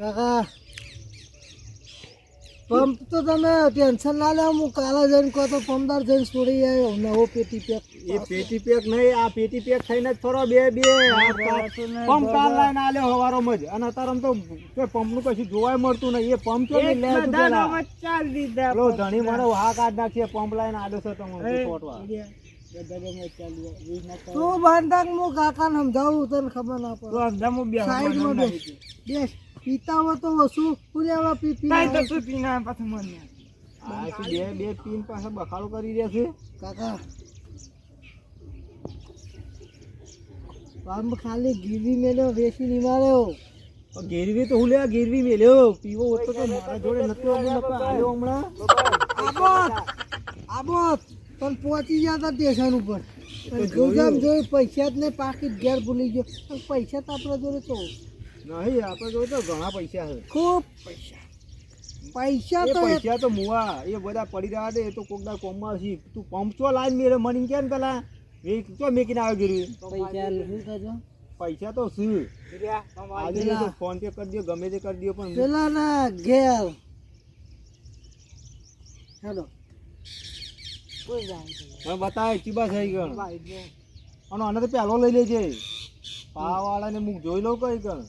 કાકા. પંપ તો તમે ટેન્શન ના લે હું કાલે જઈને કહો તો પંપદાર જઈને છોડી આવ્યો નવો પેટી પેક એ પેટી પેક નહીં આ પેટી પેક થઈને જ થોડો બે બે પંપ કાર લઈને આલ્યો હવારો મજ. અને અત્યારે તો કોઈ પંપનું કશું જોવાય મળતું નહીં. એ પંપ તો લે પેલા. પેલો ધણી મને હા કાઢ નાખીએ પંપ લઈને આલ્યો છે ફોટવા તું બાંધા હું કાકાને સમજાવું તને ખબર ના પડે. સાઈડમાં બેસ. બેસ. પીતા હોય તો વસુ પૂર્યાવા પી પી આ શું બે બે પીન પાસે બખાડો કરી રહ્યા છે. કાકા. પામ ખાલી ગીરવી મેલ્યો વેસી નહીં માર્યો. પણ તો હું લે ગેરવી મેલ્યો. પીવો ઓછો તો તો મારા જોડે નતો અમે નતો આલ્યો હમણાં. આબોત! આબોત! પણ પહોંચી ગયા હતા સ્ટેશન ઉપર. જોઈ પૈસા જ ને પાકી ઘેર ભૂલી ગયો. પૈસા તો આપણા જોડે તો નહીં આપણે જોયું તો ઘણા પૈસા છે. ખૂબ પૈસા. પૈસા તો પૈસા તો મુવા એ બધા પડી રહ્યા છે એ તો કોકના કોમમાં છે. તું પંપ ચો લાઈન મેરે મને કેમ પેલા એ ચો મેકીને આવ્યો ગયું પૈસા શું થજો પૈસા તો શું આજે તો ફોન પે કરી દો ગમે તે કરી દો પણ પેલા ના ઘેર. હેલો. હવે બતાવે ચીબા થઈ ગયો અને આને તો પહેલો લઈ લેજે. પા વાળાને મુક જોઈ લઉં કઈ કણ?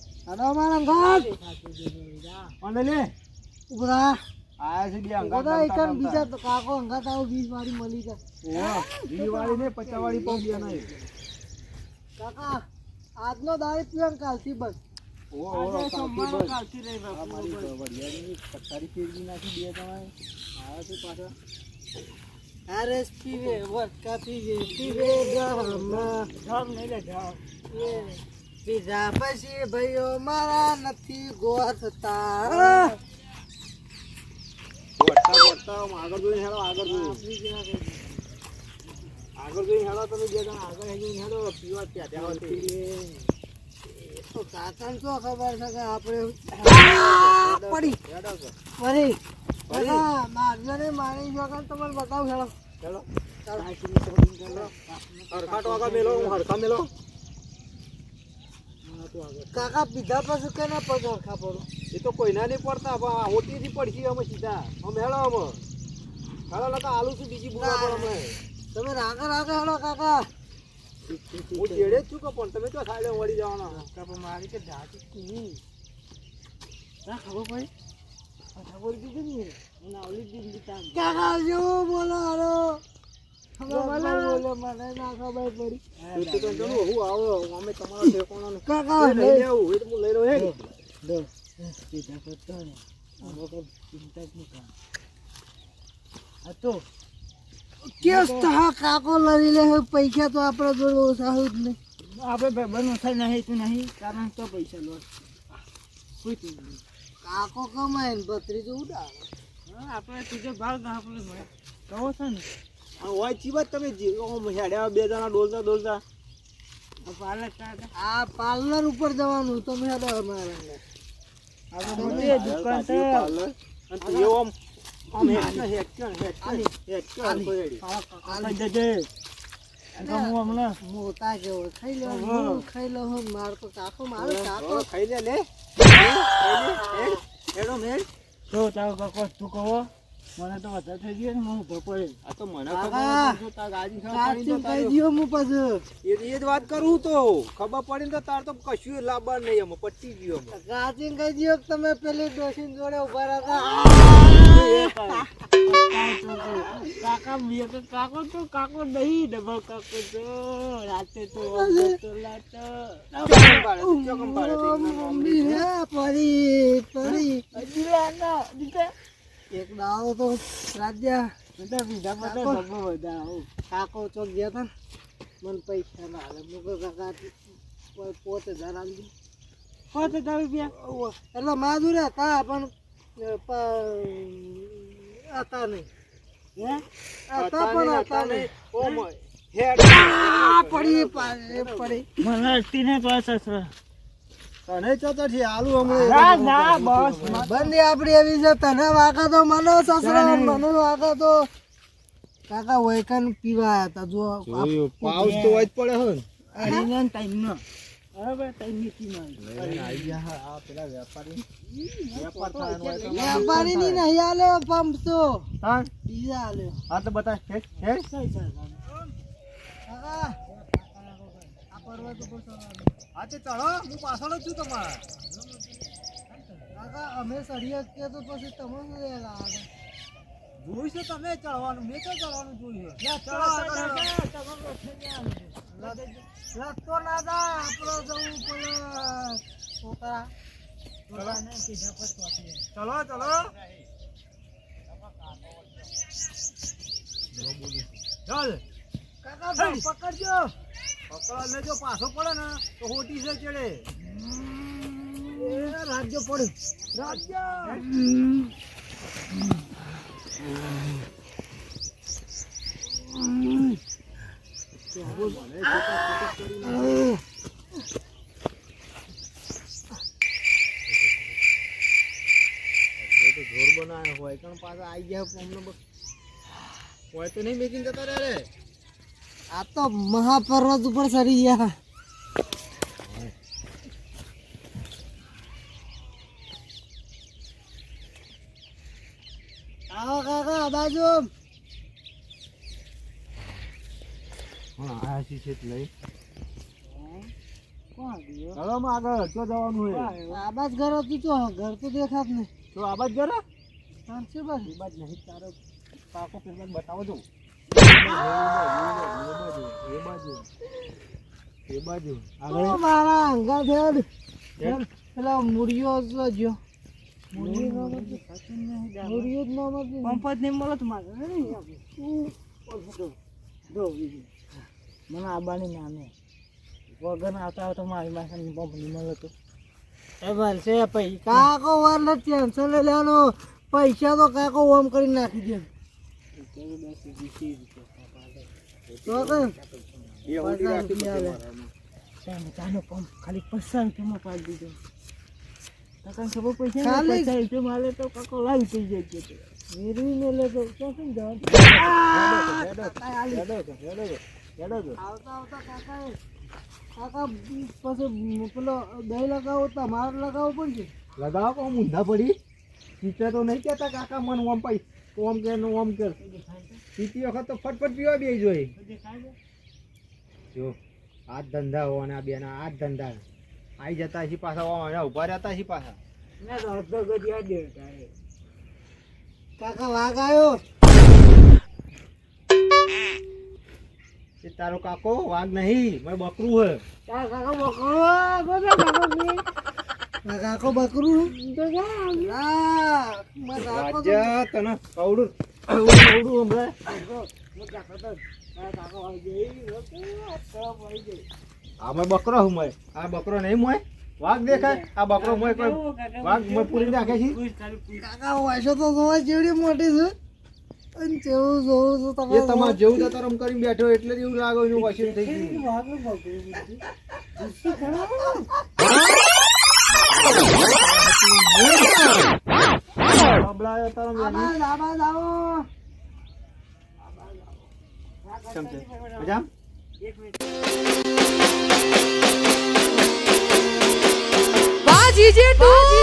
લે છે બે બધા એકન બીજા તો કાકો વાળી મળી વાળી ને પચાસ વાળી પંપ બે નહીં. કાકા આજનો દાડી પીવાનું કાલથી બસ ઓહો, ઓહો, કાલથી બસ. આ મારી વડિયાની પથારી ફેરવી નાખી બે જણાએ. આયા છે પાછા. આરએસ પીવે વટકા પીવે પીવે ગામમાં. એ. પીધા પછી ભાઈઓ મારા નથી ગોઠતા આગળ જોઈને હેડો, આગળ જોઈને. આગળ જોઈને હેડો તમે બે આગળ જઈને હેડો પીવા ત્યાં ત્યાં તો કાકાને શું ખબર છે કે આપણે પડી. હેડો પડી. મારી વગર તમને બતાવું હેડો. હેડો. હરખા ટોકા મેલો હરખા મેલો. કાકા પીધા પછી કે ના પગ ઓળખા પડો એ તો કોઈના નહીં પડતા પણ આ હોટીથી પડશે અમે સીધા. અમે હેડો અમે. હેડો લતા આલુ છું બીજી બોલા પર અમે? તમે રાગે રાગે હેડો કાકા. હું ચેડે જ છું કે પણ તમે તો સાઈડે વળી જવાના? કાકા મારી કે જાતી ના ખબર પડી? ખબર દીધી ને નાવલી દીધી કાકા જો બોલો હારો કાકા લડી લે પૈસા તો આપણા જોડે ઓછા હોય જ નહીં આપણે ભાઈ થાય નહીં તું નહીં કારણ તો પૈસા લો કાકો કમાય ને ભત્રીજો ઉડાડે. આપણે ત્રીજો ભાગ આપણે કહો છો ને. હોય ચીવા તમે જે- ઓમ હેડ્યા બે જણા ડોલતા ડોલતા. આ પાર્લર ઉપર જવાનું તમે હેડો અમારા આપણે દુકાન છે. અને તું એવો આમ આમ હેડક્યો, હેડક્યો, હેડક્યો, હેડક્યો, હરખો મોટા જેવો ખાઈ લો હું. ખાઈ લો હું માર તો કાકો મારો કાકો ખાઈ લે લે. ખાઈ લે, હેડ, હેડો કાકો તું તો મને કાકા, તો હું પછી. એ જ વાત કરું તો. ખબર પડી તો તાર તો કશું નહીં એમાં પટી ગયો એમાં. કહી દ્યો તમે પેલી ડોશીન જોડે ઊભા હતા. કાકા મેં તો કાકો તો કાકો નહીં ડબલ કાકો તો. રાતે તો ચોકમ પાડે છે, એમના નામ મમ્મી હે પરી પરી. એક દાવો તો રાજ્યા કાકો? કાકો ચોક ગયા હતા મને પૈસા ના હાલે મુકો કાકા પોત હજાર આપી પોત હજાર રૂપિયા? એટલે માધુરે હતા પણ હતા નહીં. હે? હતા પણ હતા નહીં. ઓમ આ પડી પા- પડી. તને ચોથો ચોતરથી આલુ બસ બંધી આપડી એવી છે તને વાગા તો મને સસરા મને વાગા તો. કાકા વૈકન પીવા આયા હતા જો પાઉસ તો જ પડે હે અડીને ટાઈમ નો વેપારી. ની નહીં આલે પંપ તો. હા બીજા આલે. હા તો બતા હે તે ચડો હું પાછળ જ છું તમારા. કાકા અમે સળિયા કે તો પછી તમે શું? જોયું છે? તમે ચડવાનું મેં તો ચડવાનું ચડો, લાગતો ના જા આપણો જવું પેલા છોકરા. ચલો. ચલો ચાલ. કાકા પકડજો. પકડા ને જો પાછો પડે ને, તો હોટી છે ચડે. એ રાજ્ય પડ્યું રાજ્ય! જોર બનાવ્યો હોય પણ પાછા આવી ગયા હોય તો નહીં મેકિંગ જતા રે. આ તો મહાપર્વત ઉપર ચડી ગયા. આવો કાકા બાજુ. હા આ શીશે કોણ ગયો? આગળ તો જવાનું હોય આ બાજ ઘર હતું તો ઘર તો દેખાત ને તો આબાજ નહીં તારો પેલા બતાવો દો એ બાજુ. એ બાજુ. આગળ. મારા અંગા થેડ પેલા મુરિયો જ જો મુરિયો નો જ નામ હતું પંપત ને મળે તો મારે. મને આબાની નામે. વગર આવતા આવતા મારી પાસે પંપ નહીં મળે તો એ ભલશે પૈ કાકો વાર ટેન્શન લેવાનો. પૈસા તો કાકો ઓમ કરી નાખી દે. ચાનો પંપ ખાલી પચાસ રૂપિયામાં પાડી દીધો કાકા ખબર પૈસા ખાલી? પચાસ રૂપિયા માલે તો કાકો લાવી થઈ જાય છે મેળવી મેલે તો ક્યાં શું જવા હેડો તો, હેડો તો, હેડો તો, હેડો તો. આવતા આવતા કાકા કાકા પછી પેલો દહીં લગાવો તમારે લગાવવો પડશે લગાવો ઊંધા પડી પીતે તો નહીં કહેતા કાકા મન ઓમ ઓમ કે ને ઓમ કે પીતી વખત તો ફટફટ પીવા બે જોઈ જો આ ધંધા હોવાના આ બેના આ ધંધા. આઈ જતા છે પાછા અહીંયા ઊભા રહેતા છે પાછા. કાકા વાઘ આવ્યો તારો કાકો વાઘ નહીં મેં બકરું હે. તાર કાકા બકરો કાકો બકરું જા વાજ્યા તને કવડું કવડું કવડું હમણાં આમાં બકરો હું મોય આ બકરો નહીં મોય? વાઘ દેખાય? આ બકરો મોય કોઈ વાઘ મોય પૂરી નાખે છે? કાકા વાસો તો જોવા જેવડી મોટી છે અને જેવું જોવું છું તમે તમારે જેવું તરમ કરીને બેઠો એટલે જ એવું લાગે વસીલ થઈ ગયું. વાઘનું બકરું બુદ્ધિ.